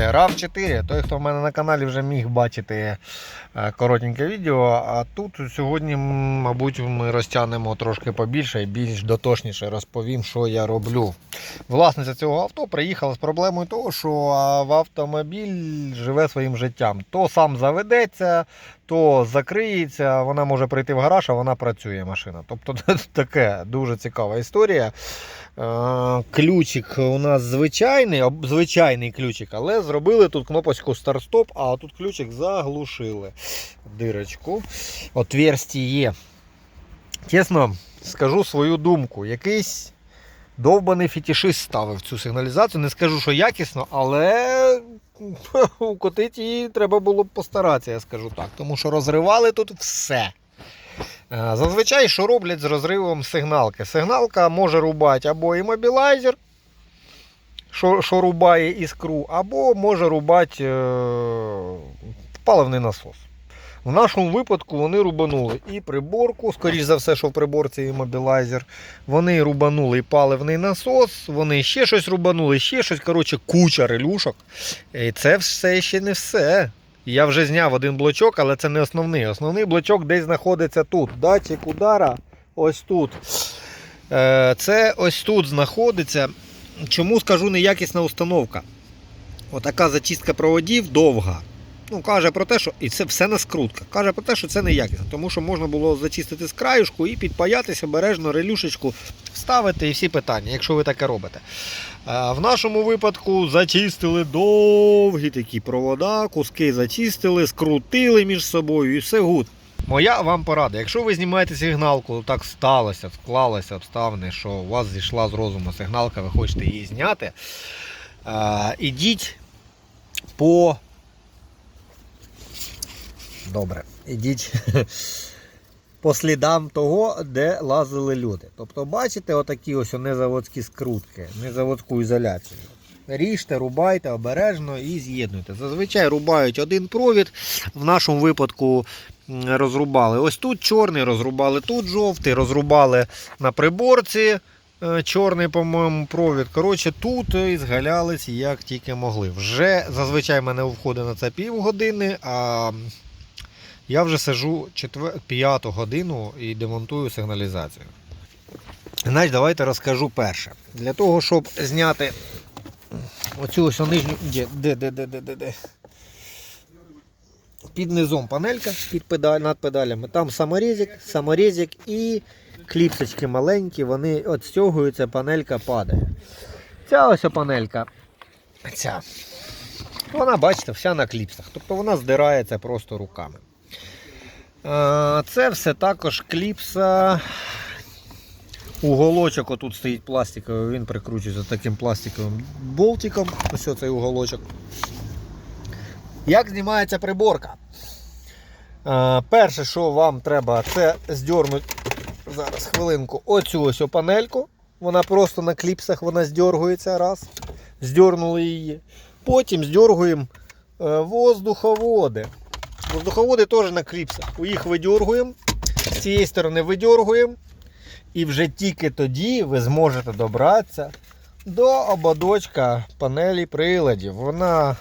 rav 4 той, хто в мене на каналі вже міг бачити е, коротеньке відео. А тут сьогодні, мабуть, ми розтягнемо трошки побільше і більш дотошніше розповім, що я роблю. Власниця цього авто приїхала з проблемою того, що в автомобіль живе своїм життям. То сам заведеться, то закриється, вона може прийти в гараж, а вона працює машина. Тобто таке дуже цікава історія. Ключик у нас звичайний, звичайний ключик, але зробили тут кнопочку старт-стоп, а тут ключик заглушили. Дирочку. Отверстие є. Чесно, скажу свою думку. Якийсь довбаний фетішист ставив цю сигналізацію. Не скажу, що якісно, але укотити її треба було б постаратися, я скажу так. Тому що розривали тут все. Е, Зазвичай, що роблять з розривом сигналки? Сигналка може рубати або імобілайзер, що, що рубає іскру, або може рубати е, паливний насос. В нашому випадку вони рубанули і приборку, скоріш за все, що в приборці імобілайзер. Вони рубанули і паливний насос, вони ще щось рубанули, ще щось. Коротше, куча релюшок. І це все ще не все. Я вже зняв один блочок, але це не основний. Основний блочок десь знаходиться тут. Датчик удара ось тут. Е, Це ось тут знаходиться. Чому скажу неякісна установка? Отака зачистка проводів довга. Ну, каже про те, що і це все на скрутках. Каже про те, що це неякісно, тому що можна було зачистити з краюшку і підпаятися обережно релюшечку, вставити і всі питання, якщо ви таке робите. Е, В нашому випадку зачистили довгі такі провода, куски зачистили, скрутили між собою і все гуд. Моя вам порада. Якщо ви знімаєте сигналку, так сталося, склалося обставини, що у вас зійшла з розуму сигналка, ви хочете її зняти. е, Ідіть по. Добре, ідіть по слідам того, де лазили люди. Тобто, бачите, отакі ось незаводські скрутки, незаводську ізоляцію. Ріжте, рубайте обережно і з'єднуйте. Зазвичай рубають один провід. В нашому випадку розрубали ось тут чорний, розрубали тут жовтий, розрубали на приборці е, чорний, по-моєму, провід. Коротше, тут і згалялись як тільки могли. Вже зазвичай в мене входить на це півгодини, а я вже сижу п'яту годину і демонтую сигналізацію. Значить, давайте розкажу перше. Для того, щоб зняти оцю ось нижню. Де, де, де, де, де, де. Під низом панелька під педаль, над педалями. Там саморізик, саморізик і кліпсочки маленькі, вони відстягуються, панелька падає. Ця ось панелька. Ця. Вона, бачите, вся на кліпсах. Тобто вона здирається просто руками. Е, Це все також кліпса. Уголочок отут стоїть пластиковий, він прикручується таким пластиковим болтиком. Ось цей уголочок. Як знімається приборка? Е, Перше, що вам треба, це здьорнути зараз хвилинку оцю ось панельку. Вона просто на кліпсах вона здергується раз. Здьорнули її. Потім здергуємо е, воздуховоди. Воздуховоди теж на кліпсах. Їх видергуємо, з цієї сторони видергуємо. І вже тільки тоді ви зможете добратися до ободочка панелі приладів. Вона,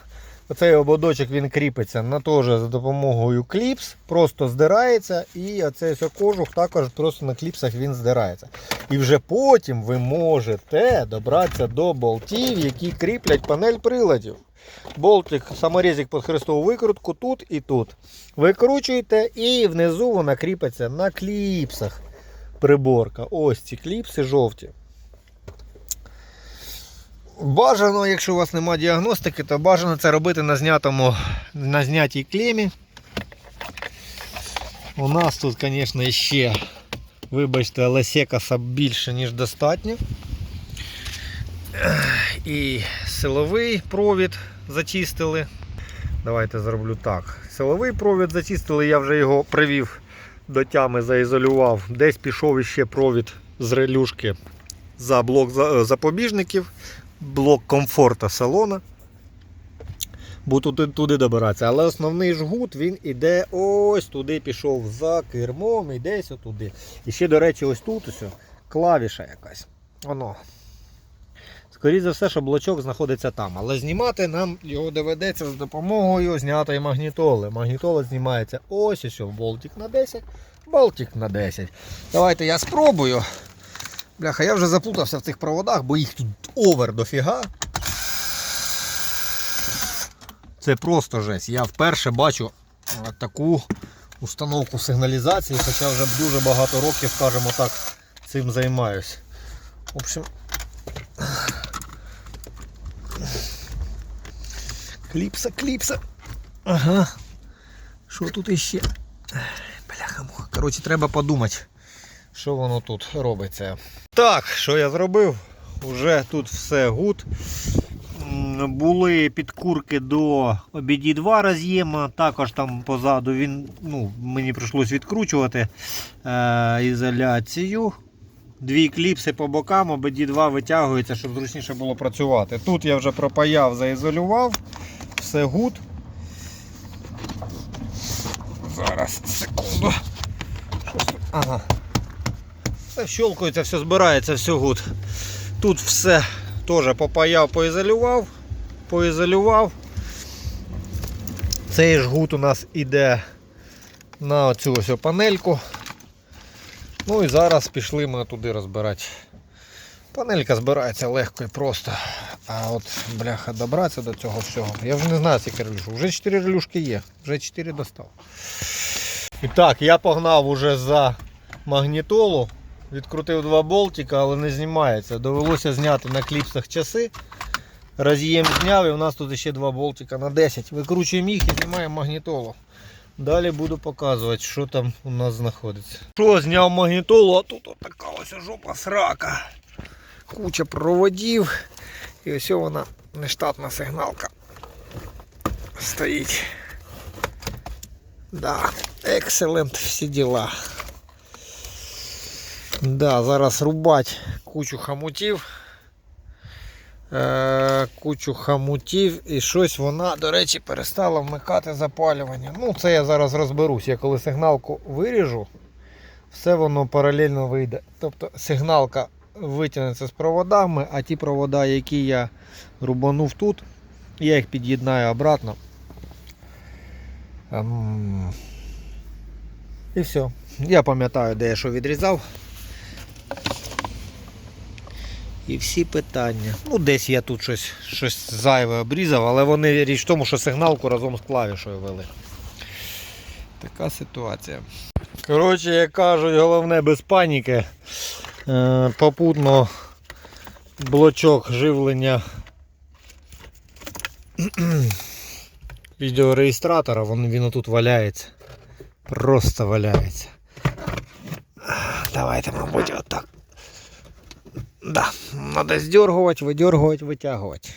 оцей ободочок він кріпиться на теж за допомогою кліпс, просто здирається, і оцей кожух також просто на кліпсах він здирається. І вже потім ви можете добратися до болтів, які кріплять панель приладів. Болтик, саморізик під хрестову викрутку тут і тут. Викручуєте і внизу вона кріпиться на кліпсах. Приборка. Ось ці кліпси жовті. Бажано, якщо у вас немає діагностики, то бажано це робити на знятому, на знятій клемі. У нас тут, звісно, ще, вибачте, але секаса більше, ніж достатньо. І силовий провід зачистили. Давайте зроблю так. Силовий провід зачистили, я вже його привів до тями, заізолював. Десь пішов іще провід з релюшки за блок запобіжників, блок комфорта салона. Бо туди, туди добиратися. Але основний жгут він іде ось туди пішов за кермом і десь отуди. І ще, до речі, ось тут ось клавіша якась. Воно. Скоріше за все, що блочок знаходиться там. Але знімати нам його доведеться з допомогою знятої магнітоли. Магнітола знімається ось ось болтик на 10, болтик на 10. Давайте я спробую. Бляха, я вже заплутався в цих проводах, бо їх тут овер дофіга. Це просто жесть. Я вперше бачу е, таку установку сигналізації, хоча вже дуже багато років, скажімо так, цим займаюсь. В общем. Кліпса, кліпса. Ага. Що тут іще? Бляха муха. Коротше, треба подумати, що воно тут робиться. Так, що я зробив? Уже тут все гуд. Були підкурки до обіді 2 роз'єма, також там позаду він, ну, мені прийшлось відкручувати е, ізоляцію. Дві кліпси по бокам, обіді 2 витягується, щоб зручніше було працювати. Тут я вже пропаяв, заізолював, все гуд. Зараз, секунду. Ага. Все щелкається, все збирається, все гуд. Тут все теж попаяв, поізолював, поізолював. Цей жгут у нас іде на цю панельку. Ну і зараз пішли ми туди розбирати. Панелька збирається легко і просто. А от, бляха, добратися до цього всього. Я вже не знаю, скільки релюшок. Вже 4 релюшки є, вже 4 достав. І так, я погнав уже за магнітолу. Відкрутив два болтика, але не знімається. Довелося зняти на кліпсах часи. Роз'єм зняв і у нас тут ще два болтика на 10. Викручуємо їх і знімаємо магнітолу. Далі буду показувати, що там у нас знаходиться. Що, зняв магнітолу, а тут така ось жопа срака. Куча проводів. І ось вона нештатна сигналка. Стоїть. Да, екселент всі діла. Да, зараз рубать кучу хамутів. Е, кучу хамутів і щось вона, до речі, перестала вмикати запалювання. Ну, це я зараз розберусь. Я коли сигналку виріжу, все воно паралельно вийде. Тобто сигналка витягнеться з проводами, а ті провода, які я рубанув тут, я їх під'єднаю обратно. Ем, І все. Я пам'ятаю, де я що відрізав. І всі питання. Ну, десь я тут щось, щось зайве обрізав, але вони річ в тому, що сигналку разом з клавішою вели. Така ситуація. Коротше, як кажуть, головне без паніки. Е, попутно блочок живлення відеореєстратора, він, він отут валяється. Просто валяється. Давайте, мабуть, отак. Да, надо сдергивать, выдергивать, вытягивать.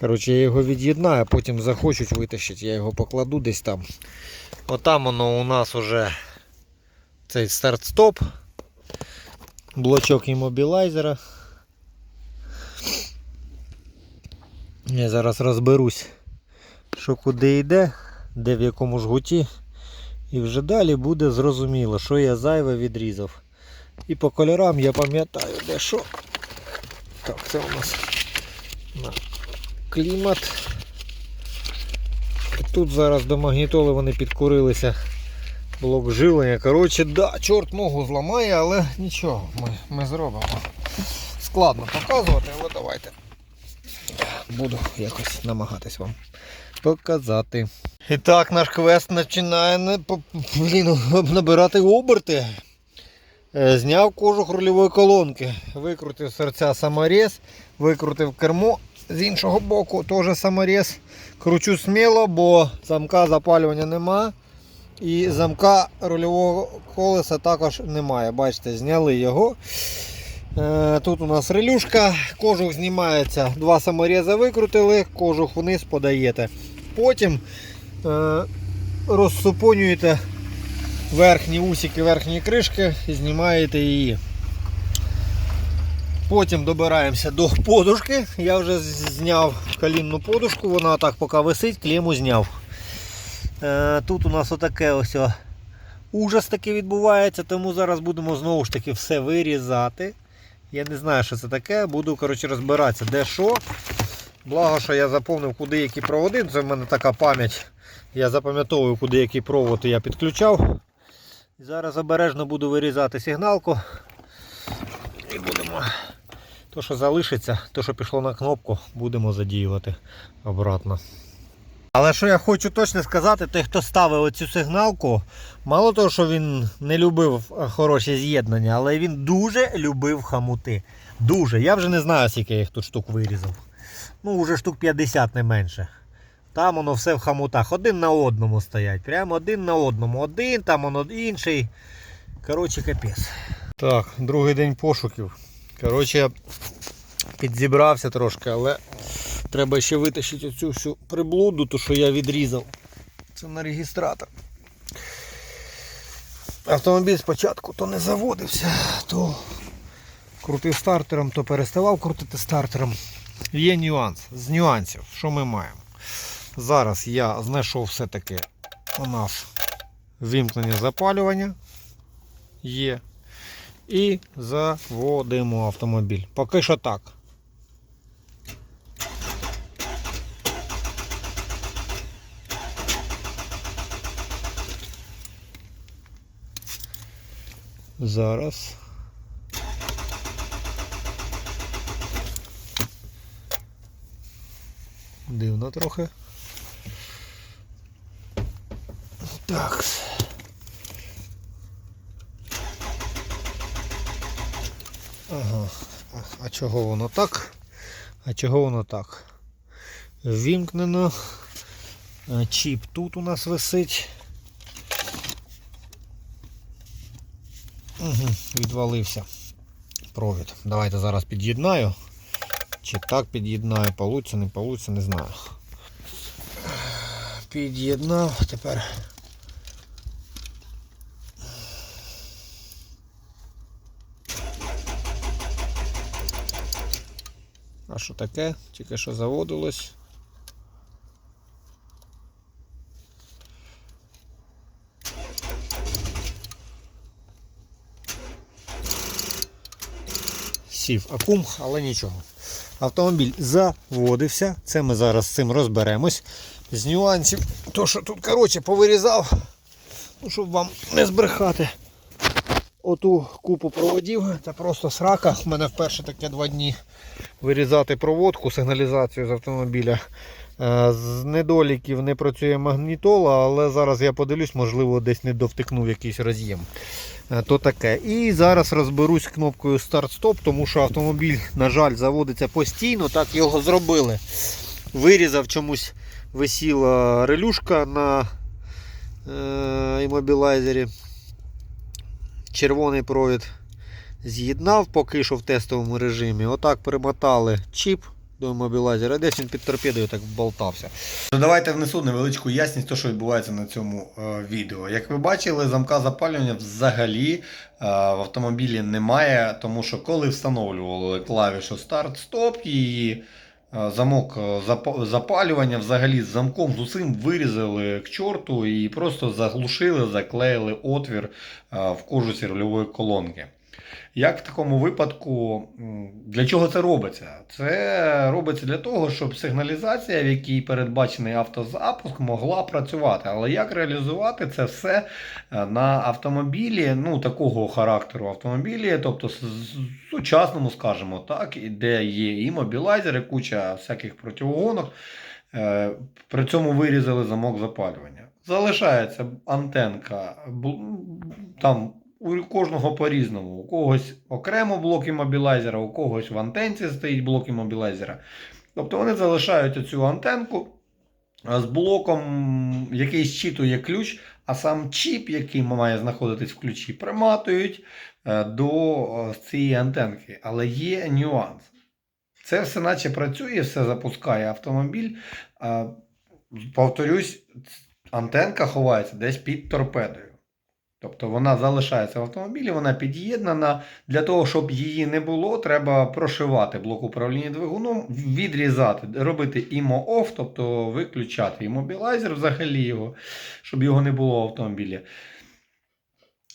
Коротше, я його від'єднаю, а потім захочуть витащити, я його покладу десь там. Отам воно у нас уже цей старт-стоп, блочок іммобілайзера. Я зараз розберусь, що куди йде, де в якому жгуті. І вже далі буде зрозуміло, що я зайве відрізав. І по кольорам я пам'ятаю, де що. Так, це у нас на клімат. Тут зараз до магнітоли вони підкурилися. Блок живлення. Коротше, да, чорт ногу зламає, але нічого, ми, ми зробимо. Складно показувати, але давайте. Буду якось намагатись вам показати. І так, наш квест починає блін, набирати оберти. Е, Зняв кожух рульової колонки, викрутив серця саморез, викрутив кермо з іншого боку, теж саморез. Кручу сміло, бо замка запалювання нема. І замка рульового колеса також немає. Бачите, зняли його. Е, Тут у нас релюшка, кожух знімається, два саморези викрутили, кожух вниз подаєте. Потім е, розсупонюєте верхні усики, верхні кришки і знімаєте її. Потім добираємося до подушки. Я вже зняв колінну подушку, вона так поки висить, клему зняв. Е, тут у нас отаке ось ужас таки відбувається, тому зараз будемо знову ж таки все вирізати. Я не знаю, що це таке, буду коротше, розбиратися, де що. Благо, що я заповнив, куди які проводи. Це в мене така пам'ять. Я запам'ятовую, куди який провод я підключав. Зараз обережно буду вирізати сигналку. І будемо. То, що залишиться, то, що пішло на кнопку, будемо задіювати обратно. Але що я хочу точно сказати, той, хто ставив оцю сигналку, мало того, що він не любив е, хороші з'єднання, але він дуже любив хамути. Дуже. Я вже не знаю, скільки я їх тут штук вирізав. Ну, вже штук 50 не менше. Там воно все в хамутах. Один на одному стоять. Прямо один на одному. Один, там воно інший. Коротше, капець. Так, другий день пошуків. Коротше, підзібрався трошки, але треба ще витащити оцю всю приблуду, ту, що я відрізав. Це на реєстратор. Автомобіль спочатку то не заводився, то крутив стартером, то переставав крутити стартером. Є нюанс. З нюансів, що ми маємо? Зараз я знайшов все-таки у нас вимкнення запалювання є. І заводимо автомобіль. Поки що так. Зараз. Дивно трохи. Так. Ага. А, чого воно так? А чого воно так? Вімкнено. Чіп тут у нас висить. Угу, відвалився провід. Давайте зараз під'єднаю. Чи так під'єднаю, получиться, не получиться, не знаю. Під'єднав, тепер. А що таке? Тільки що заводилось. Сів акум, але нічого. Автомобіль заводився. Це ми зараз з цим розберемось. З нюансів, то що тут коротше повирізав, ну, щоб вам не збрехати. Оту купу проводів, це просто срака. У мене вперше таке два дні вирізати проводку, сигналізацію з автомобіля. Е, З недоліків не працює магнітола, але зараз я подивлюсь, можливо, десь не довтикнув якийсь роз'єм. Е, То таке. І зараз розберусь кнопкою старт-стоп, тому що автомобіль, на жаль, заводиться постійно, так його зробили. Вирізав чомусь висіла релюшка на е. Червоний провід з'єднав поки що в тестовому режимі. Отак примотали чіп до іммобілайзера, десь він під торпедою так болтався. Ну, давайте внесу невеличку ясність, то, що відбувається на цьому е, відео. Як ви бачили, замка запалювання взагалі е, в автомобілі немає, тому що коли встановлювали клавішу старт-стоп, її е, замок е, зап- запалювання взагалі з замком з усім вирізали к чорту і просто заглушили, заклеїли отвір е, в кожу сірльової колонки. Як в такому випадку, для чого це робиться? Це робиться для того, щоб сигналізація, в якій передбачений автозапуск, могла працювати. Але як реалізувати це все е, на автомобілі, ну такого характеру автомобілі, тобто сучасному, скажімо так, де є і мобілайзери, куча всяких противогонок. Е, При цьому вирізали замок запалювання. Залишається антенка, там у кожного по-різному. У когось окремо блок іммобілайзера, у когось в антенці стоїть блок іммобілайзера. Тобто вони залишають оцю антенку з блоком, який зчитує ключ, а сам чіп, який має знаходитись в ключі, приматують е, до е, цієї антенки. Але є нюанс. Це все наче працює, все запускає автомобіль. Повторюсь, антенка ховається десь під торпедою. Тобто вона залишається в автомобілі, вона під'єднана. Для того, щоб її не було, треба прошивати блок управління двигуном, відрізати, робити імо-офф, тобто виключати імобілайзер взагалі його, щоб його не було в автомобілі.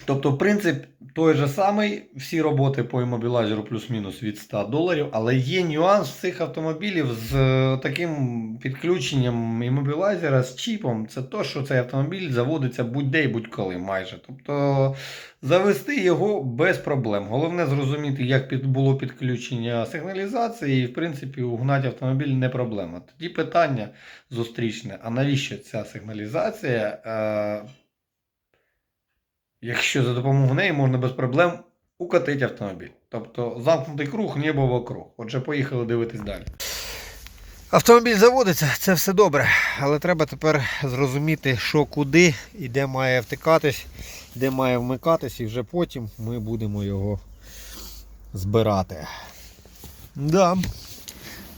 Тобто, принцип той же самий, всі роботи по іммобілайзеру плюс-мінус від 100 доларів, але є нюанс цих автомобілів з е, таким підключенням іммобілайзера з чіпом. Це то, що цей автомобіль заводиться будь-де і будь-коли майже. Тобто завести його без проблем. Головне зрозуміти, як було підключення сигналізації, і в принципі угнати автомобіль не проблема. Тоді питання зустрічне: а навіщо ця сигналізація? Якщо за допомогою неї можна без проблем укатити автомобіль. Тобто замкнутий круг, небо вокруг. Отже, поїхали дивитись далі. Автомобіль заводиться, це все добре, але треба тепер зрозуміти, що куди і де має втикатись, де має вмикатись, і вже потім ми будемо його збирати. Да.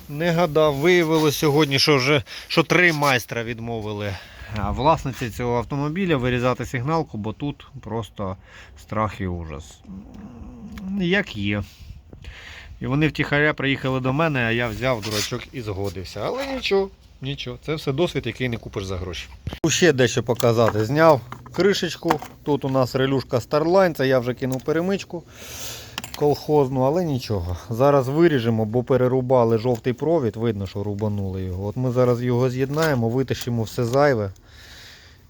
Не гадав, виявилося сьогодні, що вже що три майстра відмовили власниці цього автомобіля вирізати сигналку, бо тут просто страх і ужас. Як є. І вони втіхаря приїхали до мене, а я взяв дурачок і згодився. Але нічого, нічого, це все досвід, який не купиш за гроші. Ще дещо показати. Зняв кришечку. Тут у нас релюшка Starline, це я вже кинув перемичку колхозну, але нічого. Зараз виріжемо, бо перерубали жовтий провід, видно, що рубанули його. От ми зараз його з'єднаємо, витащимо все зайве.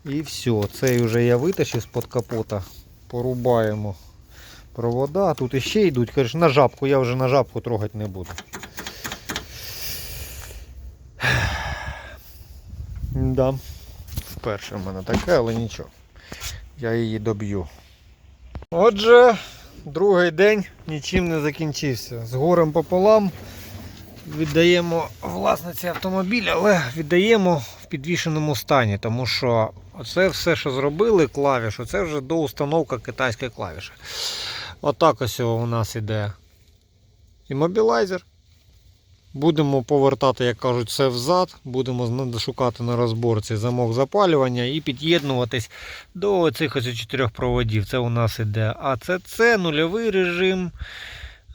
І все. Цей вже я витащив з-под капота. Порубаємо провода. Тут іще йдуть. Кажеш, на жабку, я вже на жабку трогати не буду. Да. Вперше в мене таке, але нічого. Я її доб'ю. Отже, другий день нічим не закінчився. З горем пополам віддаємо власниці автомобіля, але віддаємо в підвішеному стані, тому що це все, що зробили, клавішу, це вже до установки китайської клавіші. Отак ось у нас іде іммобілайзер. Будемо повертати, як кажуть, все взад. Будемо шукати на розборці замок запалювання і під'єднуватись до цих ось чотирьох проводів. Це у нас іде АЦЦ, нульовий режим,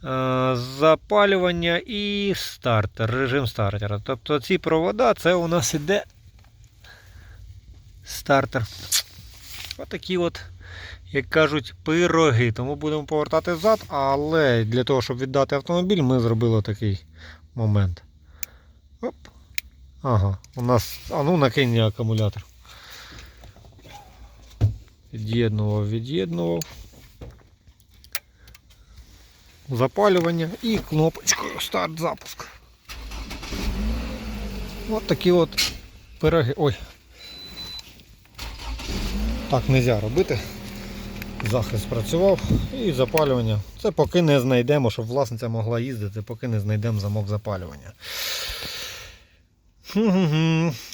е, запалювання і стартер, режим стартера. Тобто ці провода це у нас іде стартер. Отакі от як кажуть, пироги. Тому будемо повертати взад, але для того, щоб віддати автомобіль, ми зробили такий момент. Оп. Ага, у нас. А ну накинь акумулятор. Від'єднував, від'єднував. Запалювання і кнопочкою старт запуск. От такі от пироги. Ой. Так не можна робити. Захист працював і запалювання. Це поки не знайдемо, щоб власниця могла їздити, поки не знайдемо замок запалювання.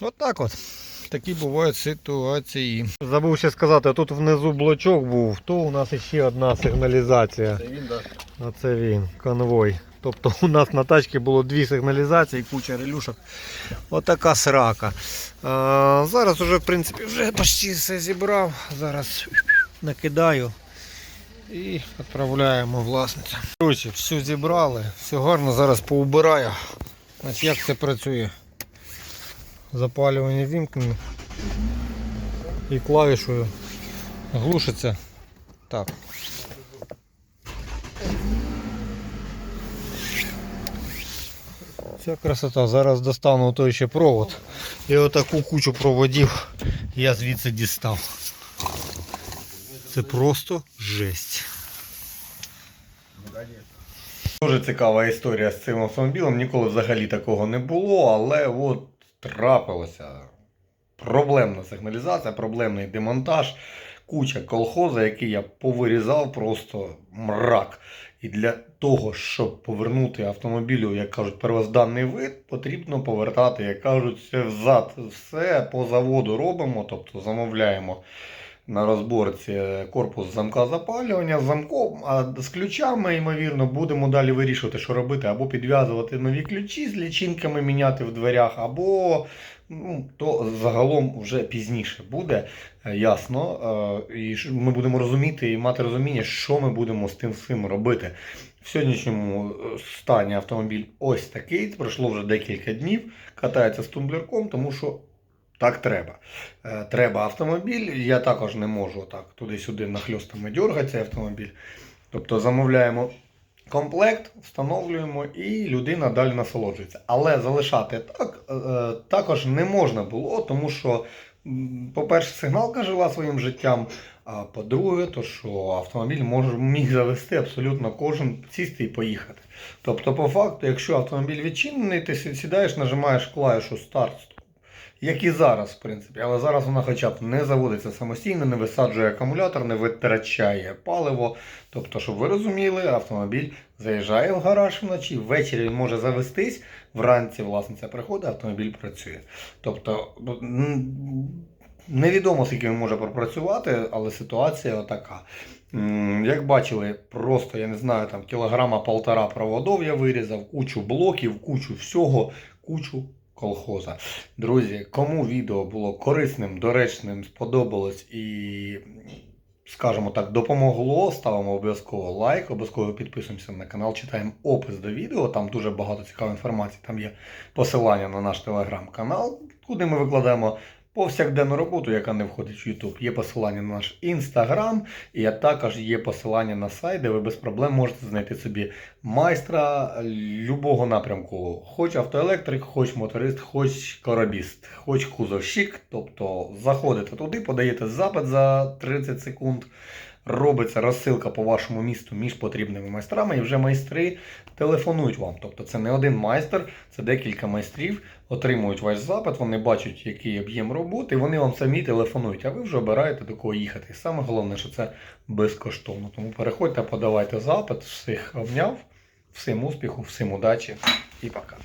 От так от. Такі бувають ситуації. Забув ще сказати, тут внизу блочок був, то у нас ще одна сигналізація. Це він, так. А це він, конвой. Тобто у нас на тачці було дві сигналізації, куча релюшок. Отака срака. А, зараз уже, в принципі, вже почти все зібрав. Зараз накидаю і відправляємо власницю. Коротше, все зібрали, все гарно, зараз поубираю. Значить, як це працює? Запалювання вімкнено і клавішою глушиться. Так. Ця красота. Зараз достану той ще провод. І отаку кучу проводів я звідси дістав. Це просто жесть. Дуже цікава історія з цим автомобілем. Ніколи взагалі такого не було, але от трапилося. Проблемна сигналізація, проблемний демонтаж, куча колхоза, який я повирізав, просто мрак. І для того, щоб повернути автомобілю, як кажуть, первозданний вид, потрібно повертати, як кажуть, все взад. Все по заводу робимо, тобто замовляємо на розборці корпус замка запалювання замком, а з ключами, ймовірно, будемо далі вирішувати, що робити, або підв'язувати нові ключі з лічинками міняти в дверях, або ну, то загалом вже пізніше буде е, ясно. е, І ми будемо розуміти і мати розуміння, що ми будемо з тим всім робити. В сьогоднішньому е, стані автомобіль ось такий. Пройшло вже декілька днів. Катається з тумблерком, тому що Так треба. Треба автомобіль. Я також не можу так туди-сюди нахльостами дергати цей автомобіль. Тобто замовляємо комплект, встановлюємо і людина далі насолоджується. Але залишати так е, також не можна було, тому що, по-перше, сигналка жила своїм життям. А по-друге, то що автомобіль може міг завести абсолютно кожен сісти і поїхати. Тобто, по факту, якщо автомобіль відчинений, ти сідаєш, нажимаєш клавішу старт. Як і зараз, в принципі, але зараз вона хоча б не заводиться самостійно, не висаджує акумулятор, не витрачає паливо. Тобто, щоб ви розуміли, автомобіль заїжджає в гараж вночі, ввечері він може завестись, вранці власниця приходить, автомобіль працює. Тобто, ну, невідомо, скільки він може пропрацювати, але ситуація така. Як бачили, просто я не знаю, там кілограма полтора проводов я вирізав, кучу блоків, кучу всього, кучу колхоза. Друзі, кому відео було корисним, доречним, сподобалось і, скажімо так, допомогло, ставимо обов'язково лайк, обов'язково підписуємося на канал, читаємо опис до відео, там дуже багато цікавої інформації, там є посилання на наш телеграм-канал, куди ми викладаємо повсякденну роботу, яка не входить в YouTube. Є посилання на наш інстаграм, і також є посилання на сайт, де ви без проблем можете знайти собі майстра любого напрямку. Хоч автоелектрик, хоч моторист, хоч корабіст, хоч кузовщик. Тобто заходите туди, подаєте запит за 30 секунд. Робиться розсилка по вашому місту між потрібними майстрами, і вже майстри телефонують вам. Тобто це не один майстер, це декілька майстрів отримують ваш запит, вони бачать, який об'єм роботи, і вони вам самі телефонують, а ви вже обираєте до кого їхати. І саме головне, що це безкоштовно. Тому переходьте, подавайте запит, всіх обняв, всім успіху, всім удачі і пока.